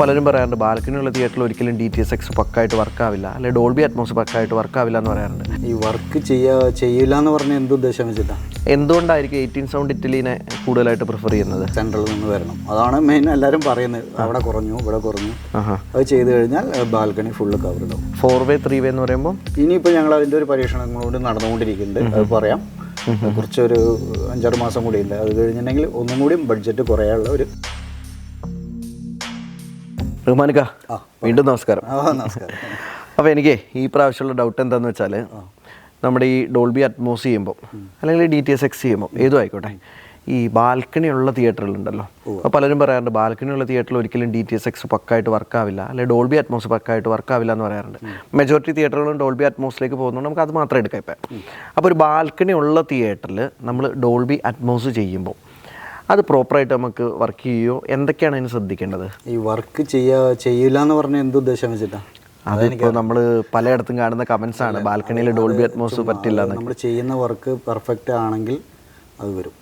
പലരും പറയാറുണ്ട് ബാൽക്കണിയുള്ള തിയേറ്ററിൽ ഒരിക്കലും ഡി ടി എസ് എക്സ് പക്കായിട്ട് വർക്കാവില്ല അല്ലെങ്കിൽ ഡോൾബി അറ്റ്മോസ് പക്കായിട്ട് വർക്കാവില്ല എന്ന് പറയാറുണ്ട്. ഈ വർക്ക് ചെയ്യാ ചെയ്യില്ല എന്ന് പറഞ്ഞ എന്ത് ഉദ്ദേശം വെച്ചിട്ടാണ് എന്തുകൊണ്ടായിരിക്കും എയ്റ്റീൻ സൗണ്ട് ഇറ്റലിനെ കൂടുതലായിട്ട് പ്രിഫർ ചെയ്യുന്നത്? സെൻട്രലിൽ നിന്ന് വരണം. അതാണ് മെയിൻ എല്ലാവരും പറയുന്നത്. അവിടെ കുറഞ്ഞു ഇവിടെ കുറഞ്ഞു. അത് ചെയ്തു കഴിഞ്ഞാൽ ബാൽക്കണി ഫുള്ള് കവർ ഇടും ഫോർ വേ ത്രീ വേ എന്ന് പറയുമ്പോൾ ഇനിയിപ്പോൾ ഞങ്ങൾ അതിന്റെ ഒരു പരീക്ഷണങ്ങളോട് നടന്നുകൊണ്ടിരിക്കുന്നുണ്ട്. അത് പറയാം. കുറച്ചൊരു അഞ്ചാറ് മാസം കൂടി ഉണ്ട് അത് കഴിഞ്ഞിട്ടുണ്ടെങ്കിൽ ഒന്നും കൂടി ബഡ്ജറ്റ് കുറയാനുള്ള ഒരു റഹ്മാനിക്ക വീണ്ടും നമസ്കാരം. നമസ്കാരം. അപ്പോൾ എനിക്ക് ഈ പ്രാവശ്യമുള്ള ഡൗട്ട് എന്താന്ന് വെച്ചാൽ നമ്മുടെ ഈ ഡോൾബി അറ്റ്മോസ് ചെയ്യുമ്പോൾ അല്ലെങ്കിൽ ഡി ടി എസ് എക്സ് ചെയ്യുമ്പോൾ ഏതും ആയിക്കോട്ടെ ഈ ബാൽക്കണി ഉള്ള തിയേറ്ററുകളുണ്ടല്ലോ അപ്പോൾ പലരും പറയാറുണ്ട് ബാൽക്കണി ഉള്ള തിയേറ്ററിൽ ഒരിക്കലും ഡി ടി എസ് എക്സ് പക്കായിട്ട് വർക്കാവില്ല അല്ലെങ്കിൽ ഡോൾബി അറ്റ്മോസ് പക്കായിട്ട് വർക്കാവില്ല എന്ന് പറയാറുണ്ട്. മെജോറിറ്റി തിയേറ്ററുകളും ഡോൾബി അറ്റ്മോസിലേക്ക് പോകുന്നുണ്ട് നമുക്ക് അത് മാത്രം എടുക്കാം ഇപ്പം അപ്പോൾ ഒരു ബാൽക്കണി ഉള്ള തിയേറ്ററിൽ നമ്മൾ ഡോൾബി അറ്റ്മോസ് ചെയ്യുമ്പോൾ അത് പ്രോപ്പറായിട്ട് നമുക്ക് വർക്ക് ചെയ്യുമോ എന്തൊക്കെയാണ് അതിന് ശ്രദ്ധിക്കേണ്ടത്? ഈ വർക്ക് ചെയ്യാ ചെയ്യില്ല എന്ന് പറഞ്ഞ എന്ത് ഉദ്ദേശം വെച്ചിട്ടാണ് അതിപ്പോൾ നമ്മൾ പലയിടത്തും കാണുന്ന കമൻസ് ആണ്. ബാൽക്കണിയിൽ ഡോൾബി അറ്റ്മോസ് പറ്റില്ല നമ്മൾ ചെയ്യുന്ന വർക്ക് പെർഫെക്റ്റ് ആണെങ്കിൽ അത് വരും.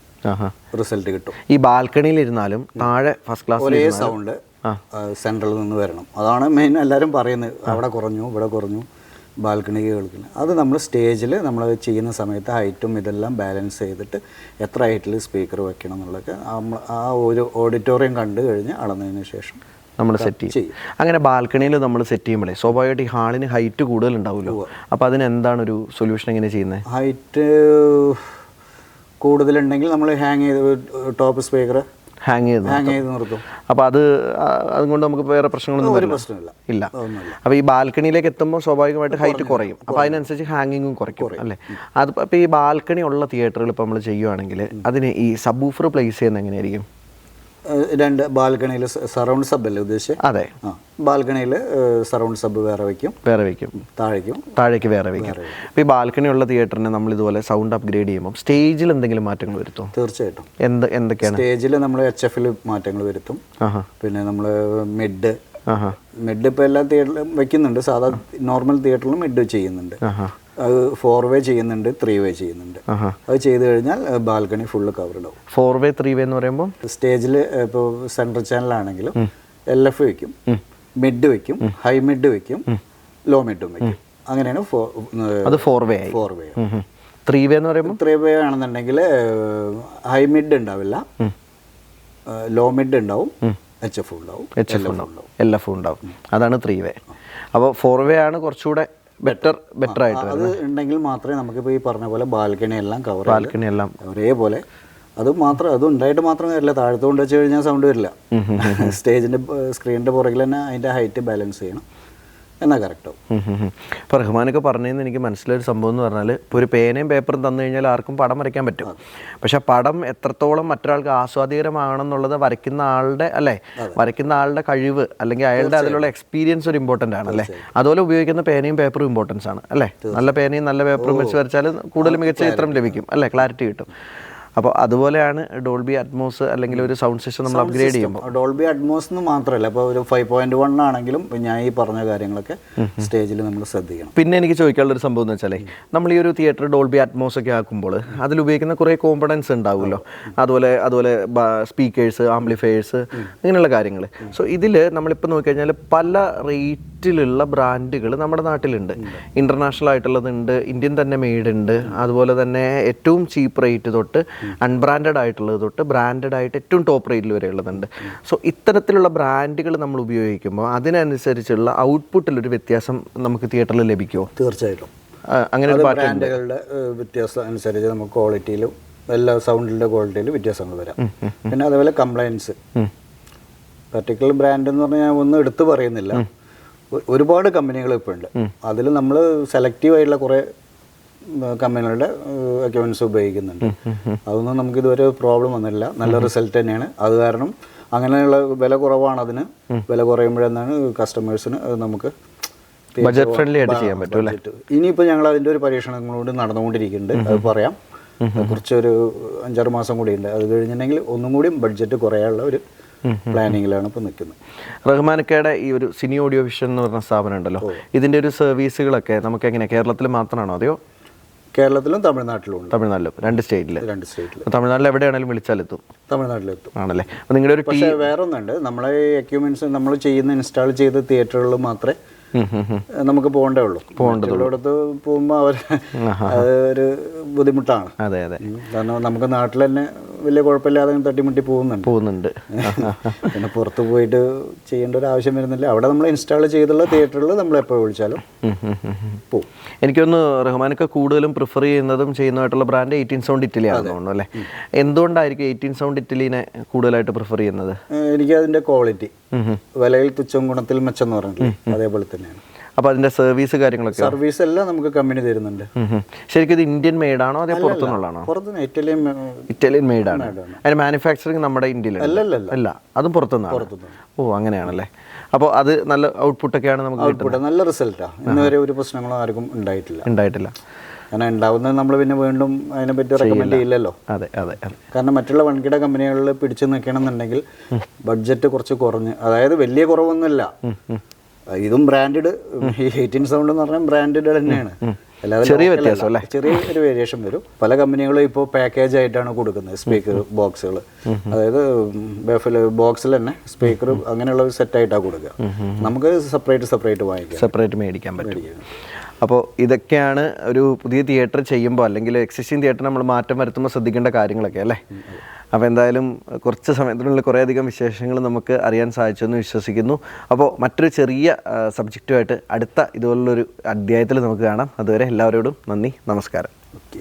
റിസൾട്ട് കിട്ടും. ഈ ബാൽക്കണിയിൽ ഇരുന്നാലും താഴെ ഫസ്റ്റ് ക്ലാസ് ഒരേ സൗണ്ട് സെൻട്രലിൽ നിന്ന് വരണം. അതാണ് മെയിൻ എല്ലാവരും പറയുന്നത്. അവിടെ കുറഞ്ഞു ഇവിടെ കുറഞ്ഞു. ബാൽക്കണി കേൾക്കുന്നത് അത് നമ്മൾ സ്റ്റേജിൽ നമ്മൾ ചെയ്യുന്ന സമയത്ത് ഹൈറ്റും ഇതെല്ലാം ബാലൻസ് ചെയ്തിട്ട് എത്ര ഹൈറ്റിൽ സ്പീക്കർ വെക്കണം എന്നുള്ളതൊക്കെ നമ്മൾ ആ ഒരു ഓഡിറ്റോറിയം കണ്ടു കഴിഞ്ഞ് അളന്നതിന് ശേഷം നമ്മൾ സെറ്റ് ചെയ്യും. അങ്ങനെ ബാൽക്കണിയിൽ നമ്മൾ സെറ്റ് ചെയ്യുമ്പോഴേ സ്വാഭാവികമായിട്ട് ഈ ഹാളിന് ഹൈറ്റ് കൂടുതൽ ഉണ്ടാവുമല്ലോ അപ്പോൾ അതിന് എന്താണ് ഒരു സൊല്യൂഷൻ എങ്ങനെ ചെയ്യുന്നത് ഹൈറ്റ് കൂടുതലുണ്ടെങ്കിൽ നമ്മൾ ഹാങ് ചെയ്ത് ടോപ്പ് സ്പീക്കർ ഹാങ് ചെയ്ത് ഹാങ് ചെയ്ത് നിർത്തും. അപ്പോൾ അത് അതുകൊണ്ട് നമുക്ക് വേറെ പ്രശ്നങ്ങളൊന്നും ഒരു പ്രശ്നമില്ല. ഇല്ല. അപ്പോൾ ഈ ബാൽക്കണിയിലേക്ക് എത്തുമ്പോൾ സ്വാഭാവികമായിട്ട് ഹൈറ്റ് കുറയും. അപ്പോൾ അതിനനുസരിച്ച് ഹാങ്ങിങ്ങും കുറയ്ക്കും അല്ലേ? അത് അപ്പോൾ ഈ ബാൽക്കണി ഉള്ള തിയേറ്ററുകൾ ഇപ്പോൾ നമ്മൾ ചെയ്യുവാണെങ്കിൽ അതിന് ഈ സബൂഫർ പ്ലേസ് ചെയ്യുന്നത് എങ്ങനെയായിരിക്കും? രണ്ട് ബാൽക്കണിയിൽ സറൗണ്ട് സബ് അല്ലേ ഉദ്ദേശിച്ചത് അതെ. ആ ബാൽക്കണിയിൽ സറൗണ്ട് സബ് വേറെ വെക്കും. വേറെ വയ്ക്കും താഴേക്കും. താഴേക്ക് വേറെ വയ്ക്കും അപ്പോൾ ഈ ബാൽക്കണി ഉള്ള തിയേറ്ററിന് നമ്മൾ ഇതുപോലെ സൗണ്ട് അപ്ഗ്രേഡ് ചെയ്യുമ്പോൾ സ്റ്റേജിൽ എന്തെങ്കിലും മാറ്റങ്ങൾ വരുത്തും തീർച്ചയായിട്ടും. എന്ത് എന്തൊക്കെയാണ്? സ്റ്റേജിൽ നമ്മൾ എച്ച് എഫിൽ മാറ്റങ്ങൾ വരുത്തും. പിന്നെ നമ്മൾ മിഡ് മിഡ് ഇപ്പോൾ എല്ലാ തിയേറ്ററിലും വെക്കുന്നുണ്ട്. സാധാ നോർമൽ തിയേറ്ററിലും മിഡ് ചെയ്യുന്നുണ്ട്. അത് ഫോർ വേ ചെയ്യുന്നുണ്ട് ത്രീ വേ ചെയ്യുന്നുണ്ട്. അത് ചെയ്തു കഴിഞ്ഞാൽ ബാൽക്കണി ഫുള്ള് കവർഡ് ആവും. ഫോർ വേ ത്രീ വേ എന്ന് പറയുമ്പോൾ സ്റ്റേജിൽ ഇപ്പോൾ സെൻട്രൽ ചാനലാണെങ്കിലും എൽ എഫ് വെക്കും മിഡ് വെക്കും ഹൈ മിഡ് വെക്കും ലോ മിഡും വെക്കും. അങ്ങനെയാണ് അത് four way four way three way എന്ന് പറയുമ്പോൾ ത്രീ വേ ആണെന്നുണ്ടെങ്കിൽ ഹൈ മിഡ് ഉണ്ടാവില്ല. ലോ മിഡ് ഉണ്ടാവും. എച്ച് എഫ് ഉണ്ടാവും. എച്ച് എഫ് ഉണ്ടാവും. എൽ എഫ് ഉണ്ടാവും. അതാണ് ത്രീ വേ അപ്പോൾ ഫോർ വേ ആണ് കുറച്ചുകൂടെ ബെറ്റർ ബെറ്റർ ആയിട്ട് അത് ഉണ്ടെങ്കിൽ മാത്രമേ നമുക്കിപ്പോൾ ഈ പറഞ്ഞ പോലെ ബാൽക്കണി എല്ലാം കവർ ബാൽക്കണി എല്ലാം ഒരേപോലെ അത് മാത്രം അത് ഉണ്ടായിട്ട് മാത്രം വരില്ല താഴത്തുകൊണ്ട് വെച്ച് കഴിഞ്ഞാൽ സൗണ്ട് വരില്ല. സ്റ്റേജിന്റെ സ്ക്രീനിന്റെ പുറകിൽ തന്നെ അതിന്റെ ഹൈറ്റ് ബാലൻസ് ചെയ്യണം. എന്നാൽ കറക്റ്റ് ആവും. ഇപ്പോൾ റഹ്മാനൊക്കെ പറഞ്ഞതെന്ന് എനിക്ക് മനസ്സിലൊരു സംഭവം എന്ന് പറഞ്ഞാൽ ഇപ്പോൾ ഒരു പേനയും പേപ്പറും തന്നു കഴിഞ്ഞാൽ ആർക്കും പടം വരയ്ക്കാൻ പറ്റും. പക്ഷേ പടം എത്രത്തോളം മറ്റൊരാൾക്ക് ആസ്വാദികരമാണെന്നുള്ളത് വരയ്ക്കുന്ന ആളുടെ അല്ലേ? വരയ്ക്കുന്ന ആളുടെ കഴിവ് അല്ലെങ്കിൽ അയാളുടെ അതിലുള്ള എക്സ്പീരിയൻസ് ഒരു ഇമ്പോർട്ടന്റ് ആണ് അല്ലേ? അതുപോലെ ഉപയോഗിക്കുന്ന പേനയും പേപ്പറും ഇമ്പോർട്ടൻസ് ആണ് അല്ലേ? നല്ല പേനയും നല്ല പേപ്പറും വെച്ച് വരച്ചാൽ കൂടുതൽ മികച്ച ചിത്രം ലഭിക്കും അല്ലേ? ക്ലാരിറ്റി കിട്ടും. അപ്പോൾ അതുപോലെയാണ് ഡോൾബി അറ്റ്മോസ് അല്ലെങ്കിൽ ഒരു സൗണ്ട് സിസ്റ്റം നമ്മൾ അപ്ഗ്രേഡ് ചെയ്യുമ്പോൾ. ഡോൾബി അറ്റ്മോസ് എന്ന് മാത്രമല്ല ഇപ്പോൾ ഒരു ഫൈവ് പോയിന്റ് വൺ ആണെങ്കിലും ഞാൻ ഈ പറഞ്ഞ കാര്യങ്ങളൊക്കെ സ്റ്റേജിൽ നമ്മൾ ശ്രദ്ധിക്കണം. പിന്നെ എനിക്ക് ചോദിക്കാനുള്ള ഒരു സംഭവം എന്ന് വെച്ചാലേ നമ്മൾ ഈ ഒരു തിയേറ്റർ ഡോൾബി അറ്റ്മോസ് ഒക്കെ ആക്കുമ്പോൾ അതിൽ ഉപയോഗിക്കുന്ന കുറേ കോമ്പണൻസ് ഉണ്ടാവുമല്ലോ. അതുപോലെ അതുപോലെ സ്പീക്കേഴ്സ് ആംപ്ലിഫയേഴ്സ് ഇങ്ങനെയുള്ള കാര്യങ്ങൾ. സോ ഇതിൽ നമ്മളിപ്പോൾ നോക്കിക്കഴിഞ്ഞാൽ പല റേറ്റിലുള്ള ബ്രാൻഡുകൾ നമ്മുടെ നാട്ടിലുണ്ട്. ഇന്റർനാഷണൽ ആയിട്ടുള്ളതുണ്ട് ഇന്ത്യൻ തന്നെ മെയ്ഡ് ഉണ്ട്. അതുപോലെ തന്നെ ഏറ്റവും ചീപ്പ് റേറ്റ് തൊട്ട് അൺബ്രാൻഡഡ് ആയിട്ടുള്ളത് തൊട്ട് ബ്രാൻഡഡ് ആയിട്ട് ഏറ്റവും ടോപ്പ് റേറ്റിൽ വരെ ഉള്ളതുണ്ട് സോ ഇത്തരത്തിലുള്ള ബ്രാൻഡുകൾ നമ്മൾ ഉപയോഗിക്കുമ്പോൾ അതിനനുസരിച്ചുള്ള ഔട്ട്പുട്ടിൽ ഒരു വ്യത്യാസം നമുക്ക് തിയേറ്ററിൽ ലഭിക്കുമോ തീർച്ചയായിട്ടും. അങ്ങനെ ബ്രാൻഡുകളുടെ വ്യത്യാസം അനുസരിച്ച് നമുക്ക് ക്വാളിറ്റിയിലും എല്ലാ സൗണ്ടിന്റെ ക്വാളിറ്റിയിലും വ്യത്യാസങ്ങൾ വരാം. പിന്നെ അതേപോലെ കംപ്ലയൻസ് പർട്ടിക്കുലർ ബ്രാൻഡ് എന്ന് പറഞ്ഞാൽ ഒന്നും എടുത്തു പറയുന്നില്ല. ഒരുപാട് കമ്പനികൾ ഇപ്പോൾ ഉണ്ട്. അതിൽ നമ്മൾ സെലക്റ്റീവ് ആയിട്ടുള്ള കുറേ കമ്പനികളുടെ എക്യുപ്മെന്റ്സ് ഉപയോഗിക്കുന്നുണ്ട്. അതൊന്നും നമുക്ക് ഇതുവരെ പ്രോബ്ലം വന്നില്ല. നല്ല റിസൾട്ട് തന്നെയാണ്. അത് കാരണം അങ്ങനെയുള്ള വില കുറവാണ് അതിന്. വില കുറയുമ്പോഴെന്നാണ് കസ്റ്റമേഴ്സിന് അത് നമുക്ക് ബജറ്റ് ഫ്രണ്ട്ലി ആയിട്ട് ചെയ്യാൻ പറ്റും അല്ലേ. ഇനിയിപ്പോൾ ഞങ്ങൾ അതിന്റെ ഒരു പരീക്ഷണങ്ങളോട് നടന്നുകൊണ്ടിരിക്കുന്നുണ്ട്. അത് പറയാം. കുറച്ചൊരു അഞ്ചാറ് മാസം കൂടി ഉണ്ട്. അത് കഴിഞ്ഞിട്ടുണ്ടെങ്കിൽ ഒന്നും കൂടി ബഡ്ജറ്റ് കുറയാനുള്ള ഒരു പ്ലാനിങ്ങിലാണ് ഇപ്പോൾ നിൽക്കുന്നത്. റഹ്മാനക്കയുടെ ഈ ഒരു സിനി ഓഡിയോ വിഷൻ എന്ന് പറഞ്ഞ സ്ഥാപനം ഉണ്ടല്ലോ. ഇതിന്റെ ഒരു സർവീസുകളൊക്കെ നമുക്ക് എങ്ങനെ കേരളത്തിൽ മാത്രമാണോ? അതെയോ? കേരളത്തിലും തമിഴ്നാട്ടിലും ഉണ്ട്. തമിഴ്നാട്ടിലും രണ്ട് സ്റ്റേറ്റിൽ രണ്ട് സ്റ്റേറ്റിൽ തമിഴ്നാട്ടിൽ എവിടെയാണെങ്കിലും വിളിച്ചാലെത്തും. തമിഴ്നാട്ടിലെത്തും. ആണല്ലേ? അപ്പോൾ നിങ്ങളുടെ ഒരു പക്ഷേ വേറെ ഒന്നുണ്ട് നമ്മളെ എക്യുപ്മെന്റ്സ് നമ്മൾ ചെയ്യുന്ന ഇൻസ്റ്റാൾ ചെയ്ത തിയേറ്ററുകളിൽ മാത്രമേ. നമുക്ക് പോകണ്ടേ ഉള്ളൂ. പോകേണ്ടത് പോകുമ്പോൾ അവർ അത് ഒരു ബുദ്ധിമുട്ടാണ്. അതെ അതെ. കാരണം നമുക്ക് നാട്ടിൽ തന്നെ വലിയ കുഴപ്പമില്ലാതെ തട്ടിമുട്ടി പോകുന്നുണ്ട്. പോകുന്നുണ്ട്. പിന്നെ പുറത്ത് പോയിട്ട് ചെയ്യേണ്ട ഒരു ആവശ്യം വരുന്നില്ല. അവിടെ നമ്മൾ ഇൻസ്റ്റാൾ ചെയ്തുള്ള തിയേറ്ററിൽ നമ്മൾ എപ്പോൾ വിളിച്ചാലും പോകും. എനിക്കൊന്ന് റഹ്മാനൊക്കെ കൂടുതലും പ്രിഫർ ചെയ്യുന്നതും ചെയ്യുന്നതായിട്ടുള്ള ബ്രാൻഡ് എയ്റ്റീൻ സൗണ്ട് ഇറ്റലി ആണെന്ന് അല്ലേ? എന്തുകൊണ്ടായിരിക്കും എയ്റ്റീൻ സൗണ്ട് ഇറ്റലിനെ കൂടുതലായിട്ട് പ്രിഫർ ചെയ്യുന്നത്? എനിക്ക് അതിന്റെ ക്വാളിറ്റി. വിലയിൽ തുച്ഛം ഗുണത്തിൽ മെച്ചം എന്ന് പറഞ്ഞിട്ടില്ലേ അതേപോലെ തന്നെയാണ്. അപ്പോൾ അതിന്റെ സർവീസ് കാര്യങ്ങളൊക്കെ സർവീസ് എല്ലാം നമുക്ക് കമ്പനി തരുന്നുണ്ട്. ശരിക്കും ഇത് ഇന്ത്യൻ മെയ്ഡാണോ അതോ പുറത്തുനിന്നുള്ളതാണോ? പുറത്തുനിന്ന് ഇറ്റലിയൻ ഇറ്റാലിയൻ മെയ്ഡാണ് അതിന്റെ മാനുഫാക്ചറിങ് നമ്മുടെ ഇന്ത്യയിൽ അല്ലല്ലല്ല. അല്ല അതും പുറത്തുനിന്നാണ്. ഓ അങ്ങനെയാണല്ലേ? അപ്പോൾ അത് നല്ല ഔട്ട്പുട്ടൊക്കെയാണ് നമുക്ക് ഔട്ട്പുട്ട് നല്ല റിസൾട്ടാണ് ഇന്ന് വരെ ഒരു പ്രശ്നങ്ങളും ആർക്കും ഉണ്ടായിട്ടില്ല. ഉണ്ടായിട്ടില്ല. കാരണം ഉണ്ടാവുന്നത് നമ്മൾ പിന്നെ വീണ്ടും അതിനെപ്പറ്റി റെക്കമെൻഡ് ചെയ്യില്ലല്ലോ. അതെ അതെ കാരണം മറ്റുള്ള വൻകിട കമ്പനികളിൽ പിടിച്ചു നിൽക്കണമെന്നുണ്ടെങ്കിൽ ബഡ്ജറ്റ് കുറച്ച് കുറഞ്ഞ് അതായത് വലിയ കുറവൊന്നുമില്ല. ഇതും ബ്രാൻഡഡ് എയ്റ്റീൻ സൗണ്ട് എന്ന് പറഞ്ഞാൽ ബ്രാൻഡഡ് തന്നെയാണ്. ചെറിയ വ്യത്യാസം അല്ലേ ചെറിയ ഒരു വേരിയേഷൻ വരും. പല കമ്പനികളും ഇപ്പോൾ പാക്കേജ് ആയിട്ടാണ് കൊടുക്കുന്നത് സ്പീക്കർ ബോക്സുകൾ അതായത് ബഫിൽ ബോക്സിൽ തന്നെ സ്പീക്കർ അങ്ങനെയുള്ള സെറ്റ് ആയിട്ടാണ് കൊടുക്കുക. നമുക്ക് സെപ്പറേറ്റ് സെപ്പറേറ്റ് വാങ്ങിക്കാം. സെപ്പറേറ്റ് മേടിക്കാൻ പറ്റും. അപ്പോൾ ഇതൊക്കെയാണ് ഒരു പുതിയ തിയേറ്റർ ചെയ്യുമ്പോൾ അല്ലെങ്കിൽ എക്സിസ്റ്റിംഗ് തിയേറ്റർ നമ്മൾ മാറ്റം വരുത്തുമ്പോൾ ശ്രദ്ധിക്കേണ്ട കാര്യങ്ങളൊക്കെ അല്ലേ? അപ്പോൾ എന്തായാലും കുറച്ച് സമയത്തിനുള്ളിൽ കുറേയധികം വിശേഷങ്ങൾ നമുക്ക് അറിയാൻ സാധിച്ചെന്ന് വിശ്വസിക്കുന്നു. അപ്പോൾ മറ്റൊരു ചെറിയ സബ്ജക്റ്റുമായിട്ട് അടുത്ത ഇതുപോലുള്ളൊരു അധ്യായത്തിൽ നമുക്ക് കാണാം. അതുവരെ എല്ലാവരോടും നന്ദി നമസ്കാരം. ഓക്കെ.